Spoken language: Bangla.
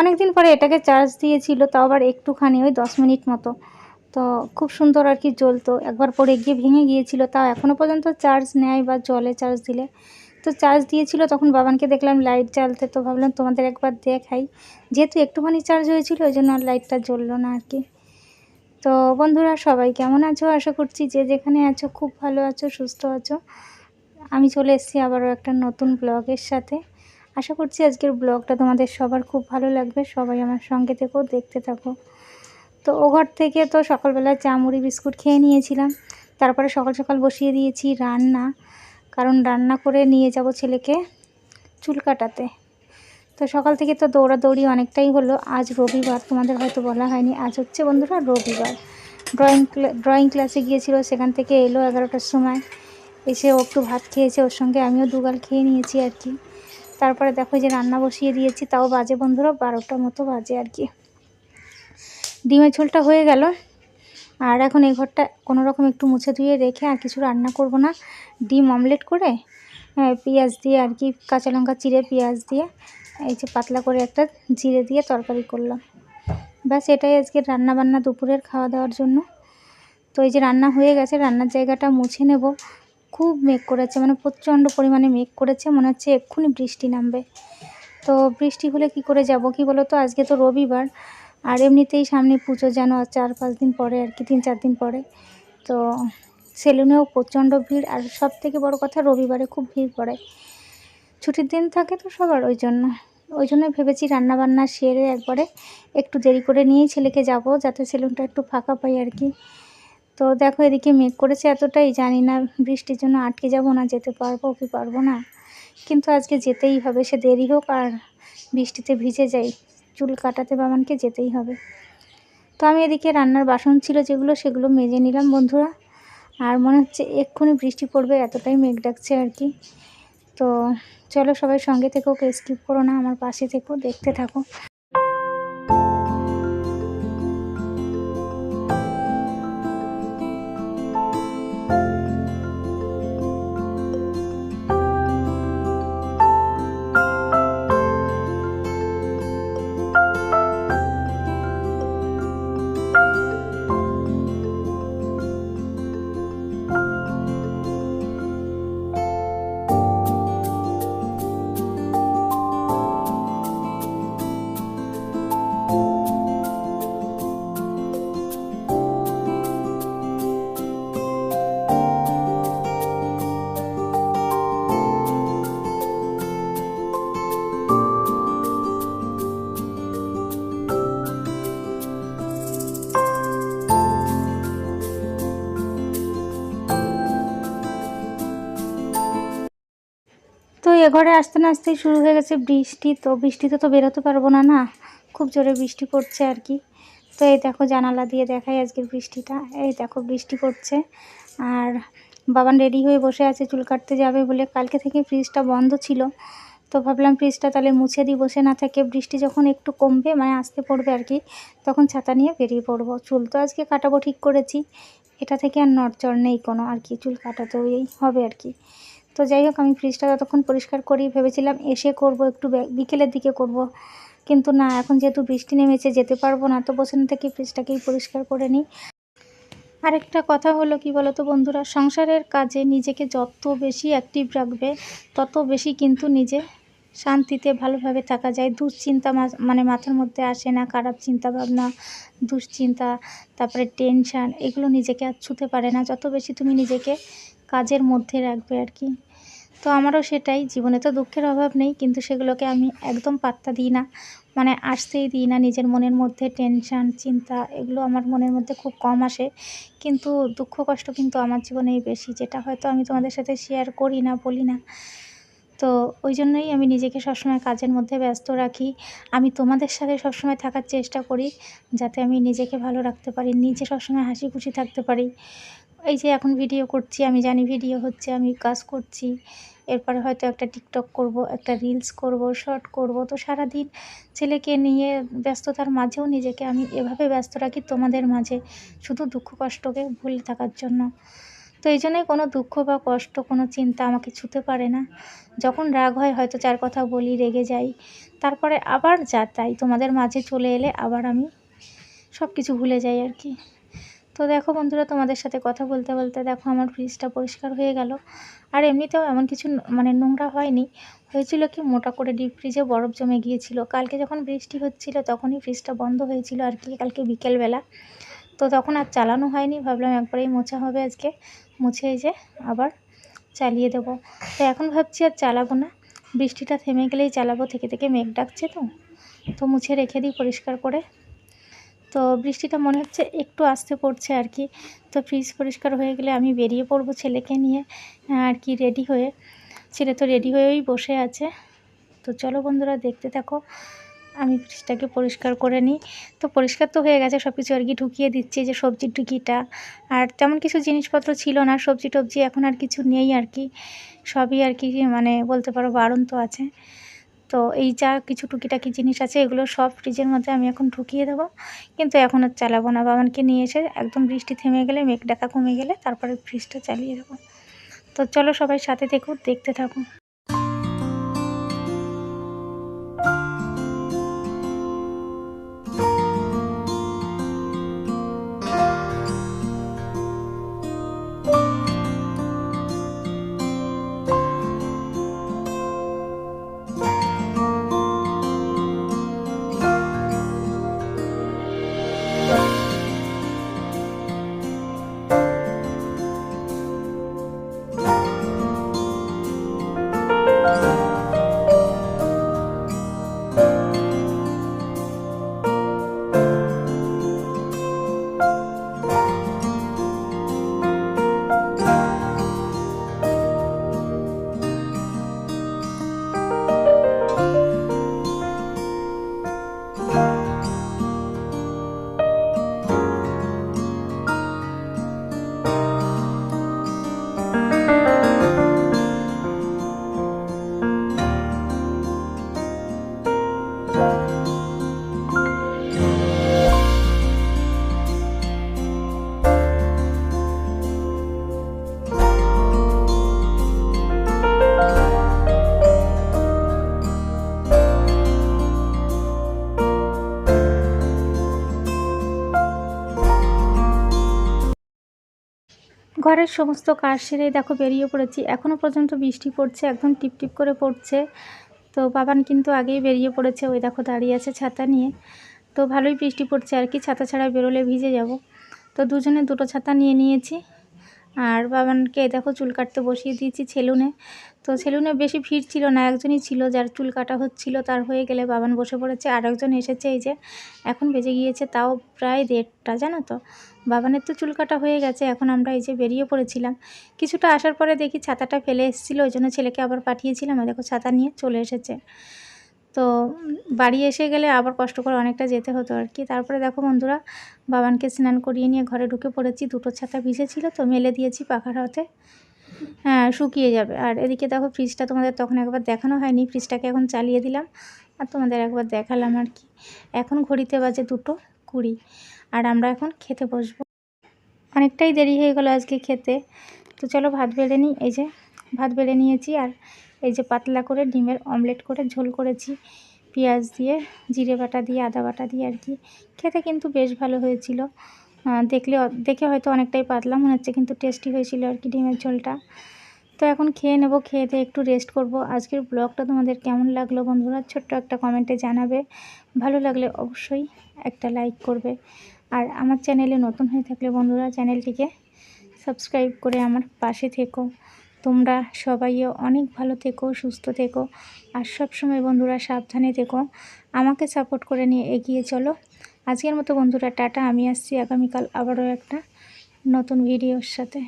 অনেক দিন পরে এটাকে চার্জ দিয়েছিল তাও আবার একটুখানি ওই দশ মিনিট মতো। তো খুব সুন্দর আর কি জ্বলতো। একবার পরে গিয়ে ভেঙে গিয়েছিল, তাও এখনও পর্যন্ত চার্জ নেয় বা জলে চার্জ দিলে। তো চার্জ দিয়েছিল, তখন বাবানকে দেখলাম লাইট জ্বালতে, তো ভাবলাম তোমাদের একবার দেখাই। যেহেতু একটুখানি চার্জ হয়েছিল, ওই জন্য আর লাইটটা জ্বললো না আর কি। তো বন্ধুরা, সবাই কেমন আছো? আশা করছি যে যেখানে আছো, খুব ভালো আছো, সুস্থ আছো। আমি চলে এসেছি আবারও একটা নতুন ব্লগের সাথে। আশা করছি আজকের ব্লগটা তোমাদের সবার খুব ভালো লাগবে। সবাই আমার সঙ্গে থেকেও দেখতে থাকো। তো ও ঘর থেকে তো সকালবেলা চা, মুড়ি, বিস্কুট খেয়ে নিয়েছিলাম। তারপরে সকাল সকাল বসিয়ে দিয়েছি রান্না, কারণ রান্না করে নিয়ে যাব ছেলেকে চুল কাটাতে। তো সকাল থেকে তো দৌড়াদৌড়ি অনেকটাই হলো। আজ রবিবার, তোমাদের হয়তো বলা হয়নি। আজ হচ্ছে বন্ধুরা রবিবার। ড্রয়িং ড্রয়িং ক্লাসে গিয়েছিল, সেখান থেকে এলো এগারোটার সময়। এসে ও একটু ভাত খেয়েছে, ওর সঙ্গে আমিও দুগাল খেয়ে নিয়েছি আর কি। তারপরে দেখো যে রান্না বসিয়ে দিয়েছি তাও বাজে বন্ধুরা বারোটার মতো বাজে আর কি। ডিমের ঝোলটা হয়ে গেল। আর এখন এই ঘরটা কোনো রকম একটু মুছে ধুয়ে রেখে আর কিছু রান্না করব না। ডিম অমলেট করে হ্যাঁ, পেঁয়াজ দিয়ে আর কি কাঁচা লঙ্কা চিড়ে পেঁয়াজ দিয়ে এই যে পাতলা করে একটা জিরে দিয়ে তরকারি করলাম। ব্যাস এটাই আজকে রান্না বান্না দুপুরের খাওয়া দাওয়ার জন্য। তো এই যে রান্না হয়ে গেছে রান্নার জায়গাটা মুছে নেব। খুব মেঘ করেছে মানে প্রচণ্ড পরিমাণে মেঘ করেছে, মনে হচ্ছে এক্ষুনি বৃষ্টি নামবে। তো বৃষ্টি হলে কি করে যাব, কি বলো তো আজকে তো রবিবার, আর এমনিতেই সামনে পুজো যেন আর চার পাঁচ দিন পরে আর কি, তিন চার দিন পরে। তো সেলুনেও প্রচণ্ড ভিড়, আর সব থেকে বড় কথা রবিবারে খুব ভিড় পড়ে। ছুটির দিন থাকে তো সবার ওই জন্য। ওই জন্য ভেবেছি রান্না বান্না সেরে একবারে একটু দেরি করে নিয়েই ছেলেকে যাব, যাতে সেলুনটা একটু ফাঁকা পাই আর কি। তো দেখো এদিকে মেঘ করেছে এতটাই, জানি না বৃষ্টির জন্য আটকে যাব না, যেতে পারব কি পারব না। কিন্তু আজকে যেতেই হবে, সে দেরি হোক আর বৃষ্টিতে ভিজে যাই, চুল কাটাতে বাবানকে যেতেই হবে। তো আমি এদিকে রান্নার বাসন ছিল যেগুলো, সেগুলো মেজে নিলাম বন্ধুরা। আর মনে হচ্ছে এক্ষুনি বৃষ্টি পড়বে, এতটাই মেঘ ডাকছে আর কি। তো চলো সবাই সঙ্গে থেকেও স্কিপ করো না, আমার পাশে থেকেও দেখতে থাকো। এ ঘরে আসতে না আসতেই শুরু হয়ে গেছে বৃষ্টি। তো বৃষ্টিতে তো বেরোতে পারব না না। খুব জোরে বৃষ্টি পড়ছে আর কি। তো এই দেখো জানালা দিয়ে দেখাই আজকের বৃষ্টিটা। এই দেখো বৃষ্টি পড়ছে। আর বাবান রেডি হয়ে বসে আছে, চুল কাটতে যাবে বলে। কালকে থেকে ফ্রিজটা বন্ধ ছিল। তো ভাবলাম ফ্রিজটা তাহলে মুছে দিই, বসে না থাকে। বৃষ্টি যখন একটু কমবে মানে আসতে পড়বে আর কি, তখন ছাতা নিয়ে বেরিয়ে পড়ব। চুল তো আজকে কাটাবো ঠিক করেছি। এটা থেকে আর নড়চড় নেই কোনো আর কি, চুল কাটাতেও এই হবে আর কি। তো যাই হোক, আমি ফ্রিজটা ততক্ষণ পরিষ্কার করি ভেবেছিলাম এসে করব, একটু বিকেলের দিকে করব। কিন্তু না, এখন যেহেতু বৃষ্টি নেমেছে, যেতে পারব না, তো বসে থেকে ফ্রিজটাকেই পরিষ্কার করে নিই। আরেকটা কথা হলো কি বলো তো বন্ধুরা, সংসারের কাজে নিজেকে যত বেশি অ্যাক্টিভ রাখবে, তত বেশি কিন্তু নিজে শান্তিতে ভালোভাবে থাকা যায়। দুশ্চিন্তা মানে মাথার মধ্যে আসে না, খারাপ চিন্তা ভাবনা, দুশ্চিন্তা, তারপরে টেনশান এগুলো নিজেকে আর ছুতে পারে না। যত বেশি তুমি নিজেকে কাজের মধ্যে রাখবে আর কি। তো আমারও সেটাই, জীবনে তো দুঃখের অভাব নেই, কিন্তু সেগুলোকে আমি একদম পাত্তা দিই না। মানে আসতেই দিই না নিজের মনের মধ্যে টেনশান চিন্তা, এগুলো আমার মনের মধ্যে খুব কম আসে। কিন্তু দুঃখ, কষ্ট কিন্তু আমার জীবনেই বেশি, যেটা হয়তো আমি তোমাদের সাথে শেয়ার করি না, বলি না। তো ওই জন্যই আমি নিজেকে সবসময় কাজের মধ্যে ব্যস্ত রাখি। আমি তোমাদের সাথে সবসময় থাকার চেষ্টা করি, যাতে আমি নিজেকে ভালো রাখতে পারি, নিজে সবসময় হাসি খুশি থাকতে পারি। এই যে এখন ভিডিও করছি, আমি জানি ভিডিও হচ্ছে, আমি কাজ করছি। এরপরে হয়তো একটা টিকটক করব, একটা রিলস করব শর্ট করব। তো সারাদিন ছেলেকে নিয়ে ব্যস্ততার মাঝেও নিজেকে আমি এভাবে ব্যস্ত রাখি তোমাদের মাঝে, শুধু দুঃখ কষ্টকে ভুলে থাকার জন্য। তো এই জন্যই কোনো দুঃখ বা কষ্ট, কোনো চিন্তা আমাকে ছুতে পারে না। যখন রাগ হয় হয়তো চার কথা বলি, রেগে যাই। তারপরে আবার যা তাই, তোমাদের মাঝে চলে এলে আবার আমি সব কিছু ভুলে যাই আর কি। তো দেখো বন্ধুরা, তোমাদের সাথে কথা বলতে বলতে দেখো আমার ফ্রিজটা পরিষ্কার হয়ে গেল। আর এমনিতেও এমন কিছু মানে নোংরা হয়নি। হয়েছিল কি, মোটা করে ডিপ ফ্রিজে বরফ জমে গিয়েছিল। কালকে যখন বৃষ্টি হচ্ছিল, তখনই ফ্রিজটা বন্ধ হয়েছিল আর কি, কালকে বিকেলবেলা। তো তখন আর চালানো হয়নি, ভাবলাম একবারেই মোছা হবে আজকে। মুছে যে আবার চালিয়ে দেবো। তো এখন ভাবছি আর চালাবো না। বৃষ্টিটা থেমে গেলেই চালাবো, থেকে থেকে মেঘ ডাকছে তো। তো মুছে রেখে দিই পরিষ্কার করে। তো বৃষ্টিটা মনে হচ্ছে একটু আসতে পড়ছে আর কি। তো ফ্রিজ পরিষ্কার হয়ে গেলে আমি বেরিয়ে পড়ব ছেলেকে নিয়ে আর কি রেডি হয়ে। ছেলে তো রেডি হয়েই বসে আছে। তো চলো বন্ধুরা, দেখতে থাকো। আমি ফ্রিজটাকে পরিষ্কার করে নিই। তো পরিষ্কার তো হয়ে গেছে সব কিছু আর কি ঢুকিয়ে দিচ্ছি যে সবজির ঢুকিটা। আর তেমন কিছু জিনিসপত্র ছিল না সবজি টবজি এখন আর কিছু নেই আর কি। সবই আর কি মানে বলতে পারো বারণ তো আছে। তো এই যা কিছু টুকিটাকি জিনিস আছে, এগুলো সব ফ্রিজের মধ্যে আমি এখন ঢুকিয়ে দেবো। কিন্তু এখন আর চালাবো না। বাবানকে নিয়ে এসে একদম বৃষ্টি থেমে গেলে, মেঘ ডাকা কমে গেলে, তারপরে ফ্রিজটা চালিয়ে দেবো। তো চলো সবাই সাথে দেখো দেখতে থাকো। ঘরের সমস্ত কাজ সেরে দেখো বেরিয়ে পড়েছি। এখনও পর্যন্ত বৃষ্টি পড়ছে, একদম টিপ টিপ করে পড়ছে। তো বাবান কিন্তু আগেই বেরিয়ে পড়েছে, ওই দেখো দাঁড়িয়ে আছে ছাতা নিয়ে। তো ভালোই বৃষ্টি পড়ছে আর কি, ছাতা ছাড়া বেরোলে ভিজে যাব। তো দুজনে দুটো ছাতা নিয়ে নিয়েছি। আর বাবানকে দেখো চুল কাটতে বসিয়ে দিয়েছি সেলুনে। তো সেলুনে বেশি ভিড় ছিল না, একজনই ছিল যার চুল কাটা হচ্ছিল, তার হয়ে গেলে বাবান বসে পড়েছে। আর একজন এসেছে এই যে, এখন বেজে গিয়েছে তাও প্রায় দেড়টা, জানো তো? বাবানের তো চুল কাটা হয়ে গেছে, এখন আমরা এই যে বেরিয়ে পড়েছিলাম। কিছুটা আসার পরে দেখি ছাতাটা ফেলে এসেছিল, ওই জন্য ছেলেকে আবার পাঠিয়েছিলাম দেখো ছাতা নিয়ে চলে এসেছে। তো বাড়ি এসে গেলে আবার কষ্ট করে অনেকটা যেতে হতো আর কি। তারপরে দেখো বন্ধুরা, বাবানকে স্নান করিয়ে নিয়ে ঘরে ঢুকে পড়েছি, দুটো ছাতা ভিজেছিল তো, মেলে দিয়েছি পাখার হাতে। হ্যাঁ শুকিয়ে যাবে। আর এদিকে দেখো ফ্রিজটা তোমাদের তখন একবার দেখানো হয়নি, ফ্রিজটাকে এখন চালিয়ে দিলাম, আর তোমাদের একবার দেখালাম আর কি। এখন ঘড়িতে বাজে দুটো কুড়ি, আর আমরা এখন খেতে বসবো। অনেকটাই দেরি হয়ে গেলো আজকে খেতে। তো চলো ভাত বেড়ে নিই, এই যে ভাত বেড়ে নিয়েছি আর এই যে পাতলা করে ডিমের অমলেট করে ঝোল করেছি। পেঁয়াজ দিয়ে, জিরে বাটা দিয়ে, আদা বাটা দিয়ে আর কি। খেতে কিন্তু বেশ ভালো হয়েছিল। দেখলে দেখে হয়তো অনেকটাই পাতলা, মনে হচ্ছে কিন্তু টেস্টি হয়েছিল আর কি ডিমের ঝোলটা। তো এখন খেয়ে নেব, খেয়ে দিয়ে একটু রেস্ট করব। আজকের ব্লগটা তোমাদের কেমন লাগল বন্ধুরা? ছোট্ট একটা কমেন্টে জানাবে। ভালো লাগলে অবশ্যই একটা লাইক করবে। আর আমার চ্যানেলে নতুন হয়ে থাকলে বন্ধুরা চ্যানেলটিকে সাবস্ক্রাইব করে আমার পাশে থেকো। তোমরা সবাইও অনেক ভালো থেকো, সুস্থ থেকো। আর সবসময় বন্ধুরা সাবধানে থেকো। আমাকে সাপোর্ট করে নিয়ে এগিয়ে চলো। আজকের মতো বন্ধুরা, টাটা। আমি আসছি আগামীকাল আবারও একটা নতুন ভিডিওর সাথে।